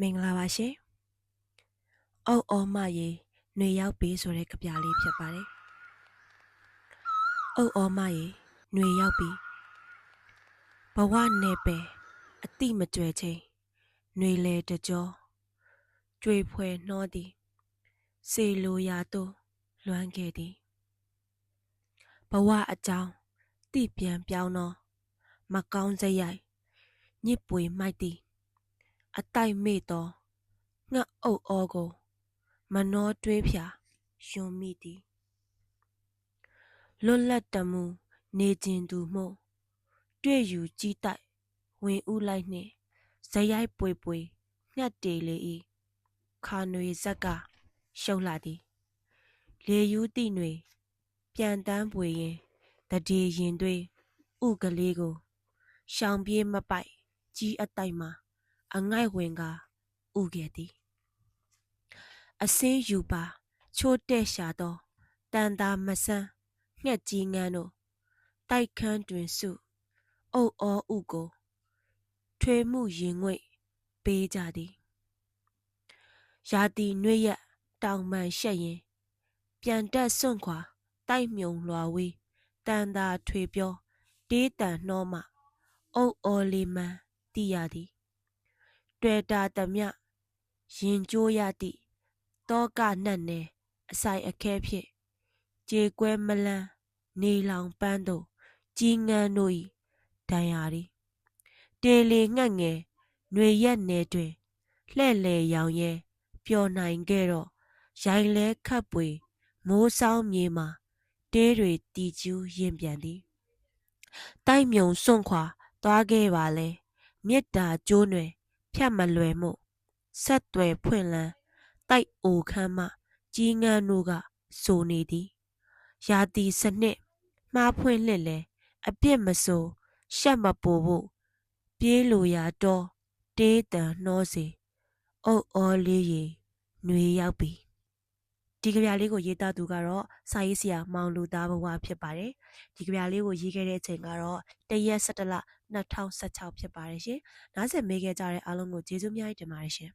မင်္ဂလာပါရှင်။အုတ်အောမရေຫນွေရောက်ပြီဆိုတဲ့ကြပြလေးဖြစ်ပါတယ်။အုတ်အောမရေຫນွေရောက်ပြီဘဝနယ်ပယ်အတိမကြွယ်ချင်းຫນွေလေတကြောကြွေဖွယ်နှောသည်စေလိုရာသို့လွမ်းခဲ့သည်ဘဝအကြောင်းတိပြန်ပြောင်းသောမကောင်းစရိုက်ညစ်ပွေမိုက်သည် အတိုက်မေ့သောငှက်အုပ်ဩကို မနှောတွေးဖြာယွန်မိသည်လွတ်လပ်တမှုနေခြင်းသူမို့တွေ့ယူကြည့်တိုက်ဝင်ဥလိုက်နှင့်ဇရိုက်ပွေပွေငှက်တေလေ၏ခါနွေဇက်ကရှုံလာသည်လေယူးတိຫນွေပြန်တန်းပွေရင်တဒီရင်တွေဥကလေးကိုရှောင်ပြေးမပိုက်ကြီးအတိုက်မှာ အငိုက်ဝင်ကဥခဲ့သည်အစင်းယူပါချိုးတဲ့ရှာသောတန်တာမဆန်းငှက်ကြီးငန်းတို့တိုက်ခန်းတွင်စုအုပ်အောဥကိုထွေမှုရင်ငွေ့ပေးကြသည်ရာတီနှွေရက်တောင်မှန်ရှက်ရင်ပြန်တက်စွန့်ခွာတိုက်မြုံလွာဝေးတန်တာထွေပြောတေးတန်နှောမှအုပ်အော်လီမန်တိရသည် တွေ့တာသမျှရင်ကျိုးရသည့်တောကနတ်နယ်အဆိုင်အခဲဖြင့်ကြေကွဲမလန်းနေလောင်ပန်းတို့ကြီးငန်းတို့၏ဒဏ်ရာသည်တေလီငှက်ငယ်ຫນွေရက်နယ်တွင်လှဲ့လေရောင်ရဲပျော်နိုင်ခဲ့တော့ရိုင်လဲခတ်ပွေမိုးဆောင်မြေမှာတေးတွေတီကျူးရင်ပြန်သည်တိုက်မြုံစွန့်ခွာသွားခဲ့ပါလဲမေတ္တာကျိုးနွယ် ဖြတ်မလွယ်မှုဆက်သွယ်ဖွင့်လန်းတိုက်အိုခမ်းမှကြီးငန်းတို့ကဆိုနေသည်ရာတီစနစ်မှားဖွင့်လှစ်လဲအပြစ်မဆိုရှက်မပူဖို့ပြေးလိုရာတော့တေးတန်နှောစီအုတ်အော်လေးရီຫນွေရောက်ပြီဒီကြပြလေးကိုရေးသားသူကတော့စာရေးဆရာမောင်လူသားဘဝဖြစ်ပါတယ်ဒီကြပြလေးကိုရေးခဲ့တဲ့အချိန်ကတော့တရက်17လ2016ဖြစ်ပါတယ်ရှင်နားဆင်မေးခဲ့ကြတဲ့အားလုံးကိုကျေးဇူးများတင်ပါတယ်ရှင်